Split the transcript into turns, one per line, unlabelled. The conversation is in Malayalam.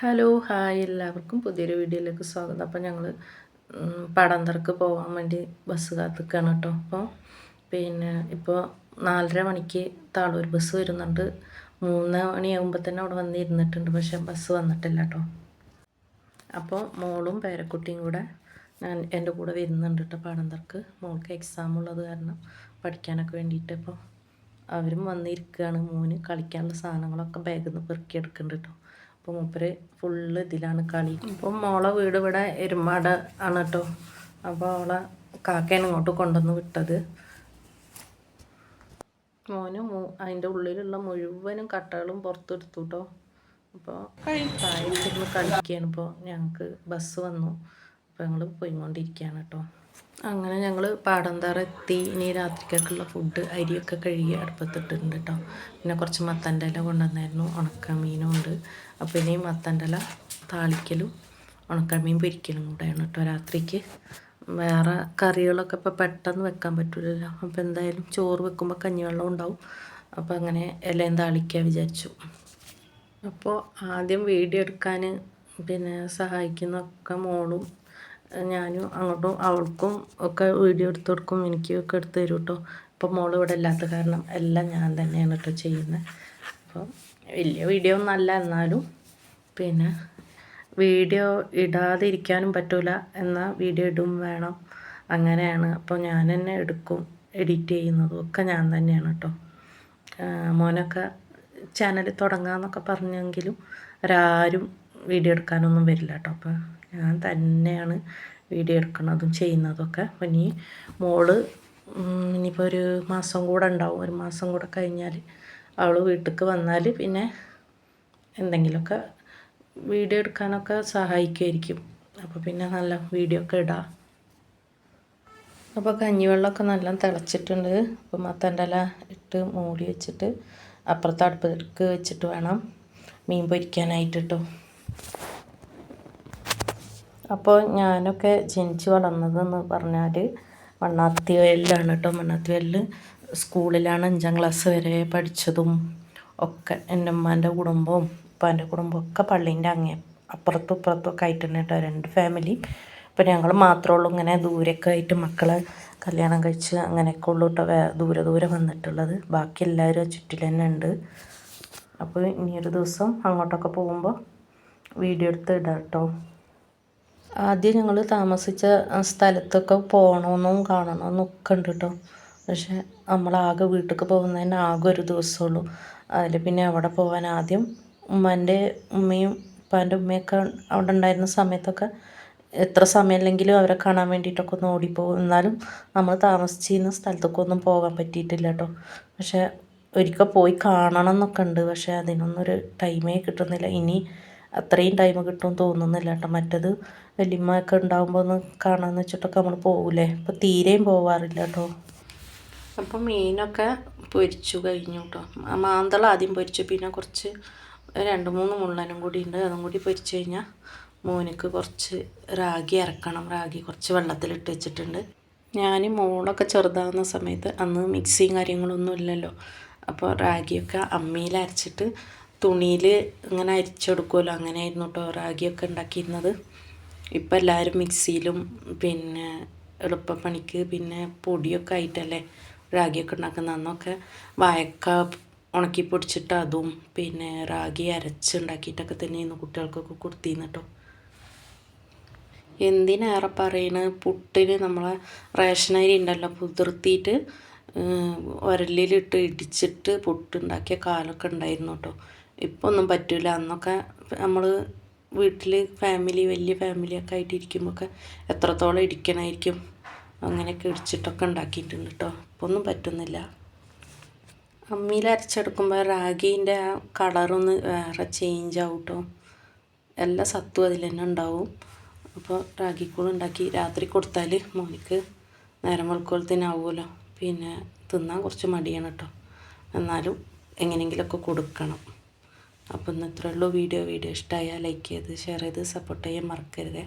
ഹലോ ഹായ് എല്ലാവർക്കും പുതിയൊരു വീഡിയോയിലേക്ക് സ്വാഗതം. അപ്പോൾ ഞങ്ങൾ പടന്തർക്ക് പോകാൻ വേണ്ടി ബസ് കാത്തിക്കാണ് കേട്ടോ. അപ്പോൾ പിന്നെ ഇപ്പോൾ നാലര മണിക്ക് താളൂർ ബസ് വരുന്നുണ്ട്. മൂന്ന് മണിയാകുമ്പോൾ തന്നെ അവിടെ വന്നിരുന്നിട്ടുണ്ട് പക്ഷേ ബസ് വന്നിട്ടില്ല കേട്ടോ. അപ്പോൾ മോളും പേരക്കുട്ടിയും കൂടെ ഞാൻ എന്റെ കൂടെ വരുന്നുണ്ട് കേട്ടോ പടന്തർക്ക് മോൾക്ക് എക്സാം ഉള്ളത് കാരണം പഠിക്കാനൊക്കെ വേണ്ടിയിട്ട് അപ്പോൾ അവരും വന്നിരിക്കുകയാണ് മോന് കളിക്കാനുള്ള സാധനങ്ങളൊക്കെ ബാഗിൽ നിന്ന് പെറുക്കിയെടുക്കുന്നുണ്ട് കേട്ടോ. അപ്പോൾ മൂപ്പര് ഫുള്ള് ഇതിലാണ് കളി. ഇപ്പം മോളെ വീട് ഇവിടെ എരുമാട് ആണ് കേട്ടോ അപ്പോൾ അവളെ കാക്കയാണ് ഇങ്ങോട്ട് കൊണ്ടുവന്ന് വിട്ടത്. മോന് അതിന്റെ ഉള്ളിലുള്ള മുഴുവനും കട്ടകളും പുറത്തെടുത്തു കേട്ടോ അപ്പോൾ താഴത്തിരുന്ന് കളിക്കുകയാണ് ഇപ്പോൾ ഞങ്ങൾക്ക് ബസ് വന്നു. അപ്പോൾ ഞങ്ങൾ പോയിക്കൊണ്ടിരിക്കുകയാണ് കേട്ടോ അങ്ങനെ ഞങ്ങൾ പാടന്താറ എത്തി ഇനി രാത്രിക്കൊക്കെയുള്ള ഫുഡ് അരിയൊക്കെ കഴുകി അടുപ്പത്തിട്ടുണ്ട് കേട്ടോ പിന്നെ കുറച്ച് മത്തന്റെ ഇല കൊണ്ടുവന്നായിരുന്നു. ഉണക്കമീനും ഉണ്ട്. അപ്പോൾ ഇനി മത്തന്റെ ഇല താളിക്കലും ഉണക്കമീൻ പൊരിക്കലും കൂടെയാണ് കേട്ടോ രാത്രിക്ക്. വേറെ കറികളൊക്കെ ഇപ്പോൾ പെട്ടെന്ന് വെക്കാൻ പറ്റില്ലല്ലോ അപ്പോൾ എന്തായാലും ചോറ് വെക്കുമ്പോൾ കഞ്ഞിവെള്ളം ഉണ്ടാവും. അപ്പോൾ അങ്ങനെ ഇലയും താളിക്കാൻ വിചാരിച്ചു. അപ്പോൾ ആദ്യം വീഡിയോ എടുക്കാൻ പിന്നെ സഹായിക്കുന്നൊക്കെ മോളും ഞാനും അങ്ങോട്ടും അവൾക്കും ഒക്കെ വീഡിയോ എടുത്ത് കൊടുക്കും എനിക്കും ഒക്കെ എടുത്ത് തരും കേട്ടോ ഇപ്പം മോൾ ഇവിടെ ഇല്ലാത്ത കാരണം എല്ലാം ഞാൻ തന്നെയാണ് കേട്ടോ ചെയ്യുന്നത് അപ്പം വലിയ വീഡിയോ ഒന്നല്ല എന്നാലും പിന്നെ വീഡിയോ ഇടാതിരിക്കാനും പറ്റില്ല എന്നാൽ വീഡിയോ ഇടും വേണം. അങ്ങനെയാണ്. അപ്പോൾ ഞാൻ തന്നെ എടുക്കും എഡിറ്റ് ചെയ്യുന്നതും ഒക്കെ ഞാൻ തന്നെയാണ് കേട്ടോ മോനൊക്കെ ചാനൽ തുടങ്ങാമെന്നൊക്കെ പറഞ്ഞെങ്കിലും അവരാരും വീഡിയോ എടുക്കാനൊന്നും വരില്ല കേട്ടോ അപ്പോൾ ഞാൻ തന്നെയാണ് വീഡിയോ എടുക്കുന്നതും ചെയ്യുന്നതൊക്കെ. അപ്പം ഇനി മോൾ ഇനിയിപ്പോൾ ഒരു മാസം കൂടെ ഉണ്ടാവും. ഒരു മാസം കൂടെ കഴിഞ്ഞാൽ അവൾ വീട്ടിലേക്ക് വന്നാൽ പിന്നെ എന്തെങ്കിലുമൊക്കെ വീഡിയോ എടുക്കാനൊക്കെ സഹായിക്കുമായിരിക്കും അപ്പോൾ പിന്നെ നല്ല വീഡിയോ ഒക്കെ ഇടാം. അപ്പോൾ കഞ്ഞിവെള്ളമൊക്കെ നല്ല തിളച്ചിട്ടുണ്ട്. അപ്പോൾ മത്തന്റെ ഇല ഇട്ട് മൂടി വെച്ചിട്ട് അപ്പുറത്തെ അടുപ്പിലേക്ക് വെച്ചിട്ട് വേണം മീൻ പൊരിക്കാനായിട്ട് കേട്ടോ അപ്പോൾ ഞാനൊക്കെ ജനിച്ച് വളർന്നതെന്ന് പറഞ്ഞാൽ മണ്ണാത്തി വയലിലാണ് കേട്ടോ. മണ്ണാത്തി വയലിൽ സ്കൂളിലാണ് അഞ്ചാം ക്ലാസ് വരെ പഠിച്ചതും ഒക്കെ എന്റെ ഉമ്മാന്റെ കുടുംബവും ഉപ്പാന്റെ കുടുംബവും ഒക്കെ പള്ളീന്റെ അങ്ങേ അപ്പുറത്തും ഇപ്പുറത്തും ഒക്കെ ആയിട്ട് തന്നെ കേട്ടോ. രണ്ട് ഫാമിലി ഇപ്പം ഞങ്ങൾ മാത്രമേ ഉള്ളൂ. ഇങ്ങനെ ദൂരെയൊക്കെ ആയിട്ട് മക്കളെ കല്യാണം കഴിച്ച് അങ്ങനെയൊക്കെ ഉള്ളൂ കേട്ടോ. ദൂരെ ദൂരെ വന്നിട്ടുള്ളത്. ബാക്കി എല്ലാവരും ചുറ്റിൽ തന്നെ ഉണ്ട്. അപ്പോൾ ഇനിയൊരു ദിവസം അങ്ങോട്ടൊക്കെ പോകുമ്പോൾ വീഡിയോ എടുത്ത് ഇടാം കേട്ടോ. ആദ്യം ഞങ്ങൾ താമസിച്ച സ്ഥലത്തൊക്കെ പോകണമെന്നും കാണണമെന്നും ഒക്കെ ഉണ്ട് കേട്ടോ. പക്ഷെ നമ്മളാകെ വീട്ടിലേക്ക് പോകുന്നതിന് ആകെ ഒരു ദിവസമുള്ളൂ. അതിൽ പിന്നെ അവിടെ പോകാൻ ആദ്യം ഉമ്മാന്റെ ഉമ്മയും ഉപ്പാന്റെ ഉമ്മയൊക്കെ അവിടെ ഉണ്ടായിരുന്ന സമയത്തൊക്കെ എത്ര സമയമില്ലെങ്കിലും അവരെ കാണാൻ വേണ്ടിയിട്ടൊക്കെ ഒന്ന് ഓടിപ്പോകും എന്നാലും നമ്മൾ താമസിച്ചിരുന്ന സ്ഥലത്തൊക്കെ ഒന്നും പോകാൻ പറ്റിയിട്ടില്ല കേട്ടോ. പക്ഷേ ഒരിക്കൽ പോയി കാണണം എന്നൊക്കെ ഉണ്ട്. പക്ഷേ ഒരു ടൈമേ കിട്ടുന്നില്ല. ഇനി അത്രയും ടൈം കിട്ടുമെന്ന് തോന്നുന്നില്ല കേട്ടോ മറ്റത് വലിയമ്മയൊക്കെ ഉണ്ടാകുമ്പോൾ ഒന്ന് കാണാമെന്ന് വെച്ചിട്ടൊക്കെ നമ്മൾ പോകില്ലേ അപ്പോൾ തീരെയും പോവാറില്ല കേട്ടോ അപ്പം മീനൊക്കെ പൊരിച്ചു കഴിഞ്ഞു കേട്ടോ മാന്തള ആദ്യം പൊരിച്ചു. പിന്നെ കുറച്ച് രണ്ട് മൂന്ന് മുള്ളനും കൂടി ഉണ്ട്. അതും കൂടി പൊരിച്ചു കഴിഞ്ഞാൽ മോനക്ക് കുറച്ച് റാഗി ഇറക്കണം റാഗി കുറച്ച് വെള്ളത്തിലിട്ട് വെച്ചിട്ടുണ്ട്. ഞാൻ മോളൊക്കെ ചെറുതാകുന്ന സമയത്ത് അന്ന് മിക്സിയും കാര്യങ്ങളൊന്നും ഇല്ലല്ലോ. അപ്പോൾ റാഗിയൊക്കെ അമ്മിയിൽ അരച്ചിട്ട് തുണിയിൽ ഇങ്ങനെ അരിച്ചെടുക്കുമല്ലോ അങ്ങനെയായിരുന്നു കേട്ടോ റാഗിയൊക്കെ ഉണ്ടാക്കിയിരുന്നത്. ഇപ്പം എല്ലാവരും മിക്സിയിലും പിന്നെ എളുപ്പപ്പണിക്ക് പിന്നെ പൊടിയൊക്കെ ആയിട്ടല്ലേ റാഗിയൊക്കെ ഉണ്ടാക്കുന്ന അന്നൊക്കെ വായക്ക ഉണക്കി പൊടിച്ചിട്ട് അതും പിന്നെ റാഗി അരച്ചുണ്ടാക്കിയിട്ടൊക്കെ തന്നെയായിരുന്നു കുട്ടികൾക്കൊക്കെ കൊടുത്തിരുന്നു കേട്ടോ എന്തിനേറെ പറയണ്? പുട്ടിന് നമ്മളെ റേഷനരി ഉണ്ടല്ലോ പുതിർത്തിയിട്ട് ഉരലിലിട്ട് ഇടിച്ചിട്ട് പുട്ടുണ്ടാക്കിയ കാലൊക്കെ ഉണ്ടായിരുന്നു കേട്ടോ ഇപ്പോൾ ഒന്നും പറ്റില്ല അന്നൊക്കെ നമ്മൾ വീട്ടിൽ ഫാമിലി വലിയ ഫാമിലിയൊക്കെ ആയിട്ട് ഇരിക്കുമ്പോഴൊക്കെ എത്രത്തോളം ഇരിക്കണമായിരിക്കും അങ്ങനെയൊക്കെ ഇടിച്ചിട്ടൊക്കെ ഉണ്ടാക്കിയിട്ടുണ്ട് കേട്ടോ ഇപ്പോൾ ഒന്നും പറ്റുന്നില്ല. അമ്മിയിൽ അരച്ചെടുക്കുമ്പോൾ റാഗീന്റെ ആ കളറൊന്ന് വേറെ ചേഞ്ച് ആവും കേട്ടോ എല്ലാ സത്തും അതിൽ തന്നെ ഉണ്ടാവും. അപ്പോൾ റാഗിക്കൂൾ ഉണ്ടാക്കി രാത്രി കൊടുത്താൽ മോനിക്ക് നേരം വെളുക്കോളത്തിനാവുമല്ലോ പിന്നെ തിന്നാൻ കുറച്ച് മടിയാണ് കേട്ടോ എന്നാലും എങ്ങനെയെങ്കിലുമൊക്കെ കൊടുക്കണം. അപ്പോൾ ഇന്ന് ഇത്രയുള്ളൂ വീഡിയോ വീഡിയോ ഇഷ്ടമായാൽ ലൈക്ക് ചെയ്ത് ഷെയർ ചെയ്ത് സപ്പോർട്ട് ചെയ്യാൻ മറക്കരുത്.